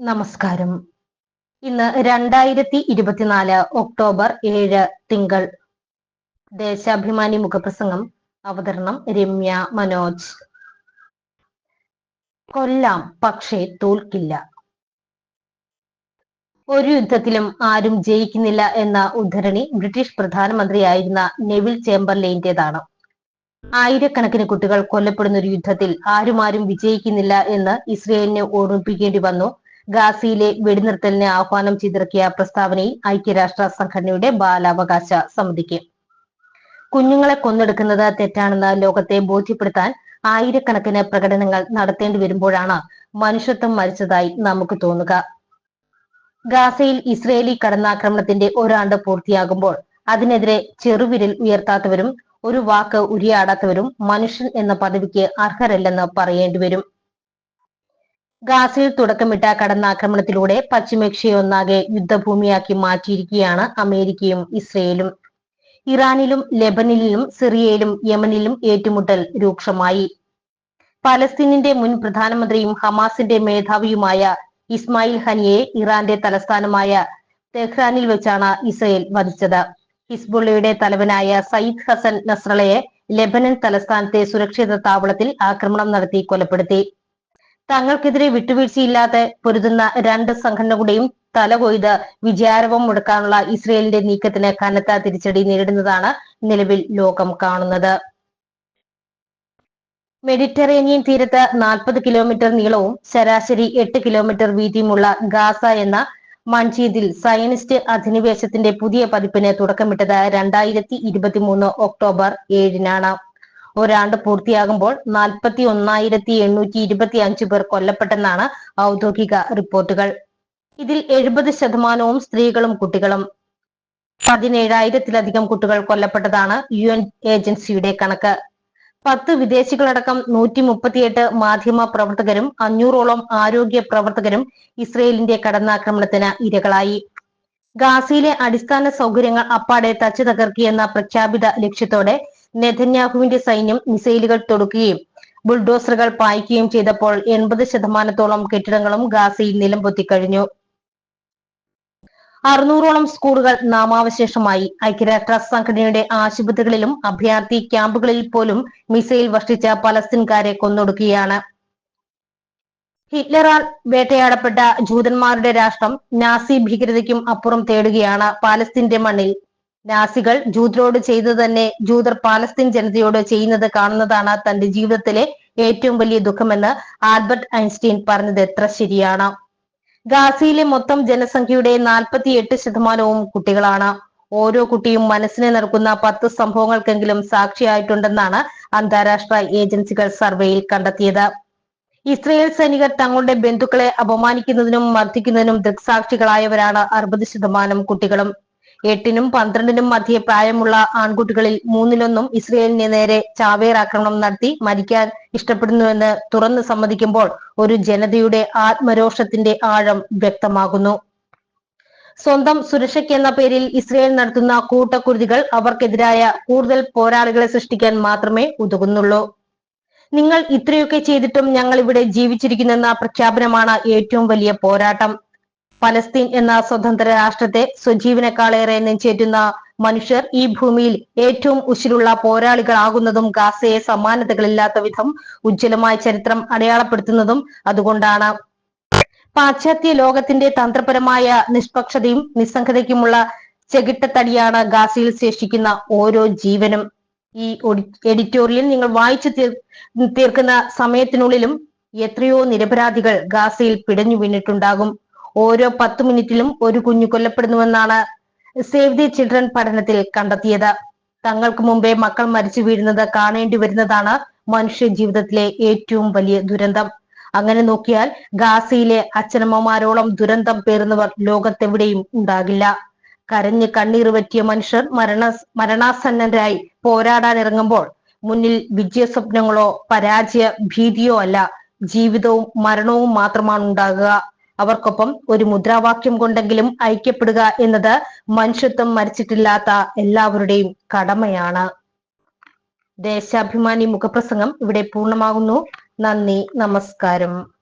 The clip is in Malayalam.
നമസ്കാരം. ഇന്ന് രണ്ടായിരത്തി ഇരുപത്തിനാല് ഒക്ടോബർ ഏഴ് തിങ്കൾ. ദേശാഭിമാനി മുഖപ്രസംഗം അവതരണം രമ്യ മനോജ്. കൊല്ലാം പക്ഷേ തോൽക്കില്ല. ഒരു യുദ്ധത്തിലും ആരും ജയിക്കുന്നില്ല എന്ന ഉദ്ധരണി ബ്രിട്ടീഷ് പ്രധാനമന്ത്രിയായിരുന്ന നെവിൽ ചേംബർലെയിന്റേതാണ് ആയിരക്കണക്കിന് കുട്ടികൾ കൊല്ലപ്പെടുന്ന ഒരു യുദ്ധത്തിൽ ആരുമാരും വിജയിക്കുന്നില്ല എന്ന് ഇസ്രയേലിനെ ഓർമ്മിപ്പിക്കേണ്ടി വന്നു ഗാസിയിലെ വെടിനിർത്തലിന് ആഹ്വാനം ചെയ്തിറക്കിയ പ്രസ്താവനയിൽ ഐക്യരാഷ്ട്ര സംഘടനയുടെ ബാലാവകാശ സമിതിക്ക്. കുഞ്ഞുങ്ങളെ കൊന്നെടുക്കുന്നത് തെറ്റാണെന്ന് ലോകത്തെ ബോധ്യപ്പെടുത്താൻ ആയിരക്കണക്കിന് പ്രകടനങ്ങൾ നടത്തേണ്ടി വരുമ്പോഴാണ് മനുഷ്യത്വം മരിച്ചതായി നമുക്ക് തോന്നുക. ഗാസയിൽ ഇസ്രയേലി കടന്നാക്രമണത്തിന്റെ ഒരാണ്ട് പൂർത്തിയാകുമ്പോൾ അതിനെതിരെ ചെറുവിരൽ ഉയർത്താത്തവരും ഒരു വാക്ക് ഉരിയാടാത്തവരും മനുഷ്യൻ എന്ന പദവിക്ക് അർഹരല്ലെന്ന് പറയേണ്ടി വരും. ഗാസയിൽ തുടക്കമിട്ട കടന്നാക്രമണത്തിലൂടെ പശ്ചിമേഷ്യയെ ഒന്നാകെ യുദ്ധഭൂമിയാക്കി മാറ്റിയിരിക്കുകയാണ് അമേരിക്കയും ഇസ്രയേലും. ഇറാനിലും ലെബനിലും സിറിയയിലും യമനിലും ഏറ്റുമുട്ടൽ രൂക്ഷമായി. പലസ്തീനിന്റെ മുൻ പ്രധാനമന്ത്രിയും ഹമാസിന്റെ മേധാവിയുമായ ഇസ്മായിൽ ഹനിയെ ഇറാന്റെ തലസ്ഥാനമായ തെഹ്റാനിൽ വെച്ചാണ് ഇസ്രയേൽ വധിച്ചത്. ഹിസ്ബുള്ളയുടെ തലവനായ സയ്യിദ് ഹസൻ നസ്രളയെ ലെബനൻ തലസ്ഥാനത്തെ സുരക്ഷിത താവളത്തിൽ ആക്രമണം നടത്തി കൊലപ്പെടുത്തി. തങ്ങൾക്കെതിരെ വിട്ടുവീഴ്ചയില്ലാതെ പൊരുതുന്ന രണ്ട് സംഘടനകളുടെയും തലകൊയ്ത് വിജയാരവം മുടക്കാനുള്ള ഇസ്രയേലിന്റെ നീക്കത്തിന് കനത്ത തിരിച്ചടി നേരിടുന്നതാണ് നിലവിൽ ലോകം കാണുന്നത്. മെഡിറ്ററേനിയൻ തീരത്ത് നാൽപ്പത് കിലോമീറ്റർ നീളവും ശരാശരി എട്ട് കിലോമീറ്റർ വീതിയുമുള്ള ഗാസ എന്ന മൺചീതിൽ സയനിസ്റ്റ് അധിനിവേശത്തിന്റെ പുതിയ പതിപ്പിന് തുടക്കമിട്ടത് രണ്ടായിരത്തി ഇരുപത്തിമൂന്ന് ഒക്ടോബർ ഏഴിനാണ്. ഒരാണ്ട് പൂർത്തിയാകുമ്പോൾ നാൽപ്പത്തി ഒന്നായിരത്തി എണ്ണൂറ്റി ഇരുപത്തി അഞ്ച് പേർ കൊല്ലപ്പെട്ടെന്നാണ് ഔദ്യോഗിക റിപ്പോർട്ടുകൾ. ഇതിൽ എഴുപത് ശതമാനവും സ്ത്രീകളും കുട്ടികളും. പതിനേഴായിരത്തിലധികം കുട്ടികൾ കൊല്ലപ്പെട്ടതാണ് യു എൻ ഏജൻസിയുടെ കണക്ക്. പത്ത് വിദേശികളടക്കം നൂറ്റി മുപ്പത്തിയെട്ട് മാധ്യമ പ്രവർത്തകരും അഞ്ഞൂറോളം ആരോഗ്യ പ്രവർത്തകരും ഇസ്രയേലിന്റെ കടന്നാക്രമണത്തിന് ഇരകളായി. ഗാസയിലെ അടിസ്ഥാന സൗകര്യങ്ങൾ അപ്പാടെ തച്ചു തകർക്കിയെന്ന പ്രഖ്യാപിത ലക്ഷ്യത്തോടെ നെതന്യാഹുവിന്റെ സൈന്യം മിസൈലുകൾ തൊടുക്കുകയും ബുൾഡോസറുകൾ പായിക്കുകയും ചെയ്തപ്പോൾ എൺപത് ശതമാനത്തോളം കെട്ടിടങ്ങളും ഗാസയിൽ നിലം പൊത്തിക്കഴിഞ്ഞു അറുന്നൂറോളം സ്കൂളുകൾ നാമാവശേഷമായി. ഐക്യരാഷ്ട്ര സംഘടനയുടെ ആശുപത്രികളിലും അഭയാർത്ഥി ക്യാമ്പുകളിൽ പോലും മിസൈൽ വർഷിച്ച പലസ്തീൻകാരെ കൊന്നൊടുക്കുകയാണ്. ഹിറ്റ്ലറാൽ വേട്ടയാടപ്പെട്ട ജൂതന്മാരുടെ രാഷ്ട്രം നാസി ഭീകരതയ്ക്കും അപ്പുറം തേടുകയാണ് പാലസ്തീന്റെ മണ്ണിൽ. നാസികൾ ജൂതരോട് ചെയ്തത് തന്നെ ജൂതർ പാലസ്തീൻ ജനതയോട് ചെയ്യുന്നത് കാണുന്നതാണ് തന്റെ ജീവിതത്തിലെ ഏറ്റവും വലിയ ദുഃഖമെന്ന് ആൽബർട്ട് ഐൻസ്റ്റീൻ പറഞ്ഞത് എത്ര ശരിയാണ്. ഗാസയിലെ മൊത്തം ജനസംഖ്യയുടെ നാൽപ്പത്തി എട്ട് ശതമാനവും കുട്ടികളാണ്. ഓരോ കുട്ടിയും മനസ്സിനെ നടക്കുന്ന പത്ത് സംഭവങ്ങൾക്കെങ്കിലും സാക്ഷിയായിട്ടുണ്ടെന്നാണ് അന്താരാഷ്ട്ര ഏജൻസികൾ സർവേയിൽ കണ്ടെത്തിയത്. ഇസ്രയേൽ സൈനികർ തങ്ങളുടെ ബന്ധുക്കളെ അപമാനിക്കുന്നതിനും മർദ്ദിക്കുന്നതിനും ദൃക്സാക്ഷികളായവരാണ് അറുപത് ശതമാനം കുട്ടികളും. എട്ടിനും പന്ത്രണ്ടിനും മധ്യേ പ്രായമുള്ള ആൺകുട്ടികളിൽ മൂന്നിലൊന്നും ഇസ്രയേലിന് നേരെ ചാവേർ ആക്രമണം നടത്തി മരിക്കാൻ ഇഷ്ടപ്പെടുന്നുവെന്ന് തുറന്നു സമ്മതിക്കുമ്പോൾ ഒരു ജനതയുടെ ആത്മരോഷത്തിന്റെ ആഴം വ്യക്തമാകുന്നു. സ്വന്തം സുരക്ഷയ്ക്കെന്ന പേരിൽ ഇസ്രയേൽ നടത്തുന്ന കൂട്ടക്കുരുതികൾ അവർക്കെതിരായ കൂടുതൽ പോരാളികളെ സൃഷ്ടിക്കാൻ മാത്രമേ ഉതകുന്നുള്ളൂ. നിങ്ങൾ ഇത്രയൊക്കെ ചെയ്തിട്ടും ഞങ്ങൾ ഇവിടെ ജീവിച്ചിരിക്കുന്നെന്ന പ്രഖ്യാപനമാണ് ഏറ്റവും വലിയ പോരാട്ടം. പലസ്തീൻ എന്ന സ്വതന്ത്ര രാഷ്ട്രത്തെ സ്വജീവനക്കാളേറെ നെഞ്ചേറ്റുന്ന മനുഷ്യർ ഈ ഭൂമിയിൽ ഏറ്റവും ഉശിരുള്ള പോരാളികളാകുന്നതും ഗാസയെ സമാനതകളില്ലാത്ത വിധം ഉജ്ജ്വലമായ ചരിത്രം അടയാളപ്പെടുത്തുന്നതും അതുകൊണ്ടാണ്. പാശ്ചാത്യ ലോകത്തിന്റെ തന്ത്രപരമായ നിഷ്പക്ഷതയും നിസ്സംഗതയ്ക്കുമുള്ള ചെകിട്ടത്തടിയാണ് ഗാസയിൽ ശേഷിക്കുന്ന ഓരോ ജീവനും. ഈ എഡിറ്റോറിയൽ നിങ്ങൾ വായിച്ചു തീർക്കുന്ന സമയത്തിനുള്ളിലും എത്രയോ നിരപരാധികൾ ഗാസയിൽ പിടഞ്ഞു വീണിട്ടുണ്ടാകും. ഓരോ പത്ത് മിനിറ്റിലും ഒരു കുഞ്ഞു കൊല്ലപ്പെടുന്നുവെന്നാണ് സേവ് ദി ചിൽഡ്രൻ പഠനത്തിൽ കണ്ടെത്തിയത്. തങ്ങൾക്ക് മുമ്പേ മക്കൾ മരിച്ചു വീഴുന്നത് കാണേണ്ടി വരുന്നതാണ് മനുഷ്യ ജീവിതത്തിലെ ഏറ്റവും വലിയ ദുരന്തം. അങ്ങനെ നോക്കിയാൽ ഗാസയിലെ അച്ഛനമ്മമാരോളം ദുരന്തം പേറുന്നവർ ലോകത്തെവിടെയും ഉണ്ടാകില്ല. കരഞ്ഞ് കണ്ണീർ പറ്റിയ മനുഷ്യർ മരണ മരണാസന്നരായി പോരാടാൻ ഇറങ്ങുമ്പോൾ മുന്നിൽ വിജയസ്വപ്നങ്ങളോ പരാജയ ഭീതിയോ അല്ല ജീവിതവും മരണവും മാത്രമാണ് ഉണ്ടാകുക. അവർക്കൊപ്പം ഒരു മുദ്രാവാക്യം കൊണ്ടെങ്കിലും ഐക്യപ്പെടുക എന്നത് മനുഷ്യത്വം മരിച്ചിട്ടില്ലാത്ത എല്ലാവരുടെയും കടമയാണ്. ദേശാഭിമാനി മുഖപ്രസംഗം ഇവിടെ പൂർണമാകുന്നു. നന്ദി നമസ്കാരം.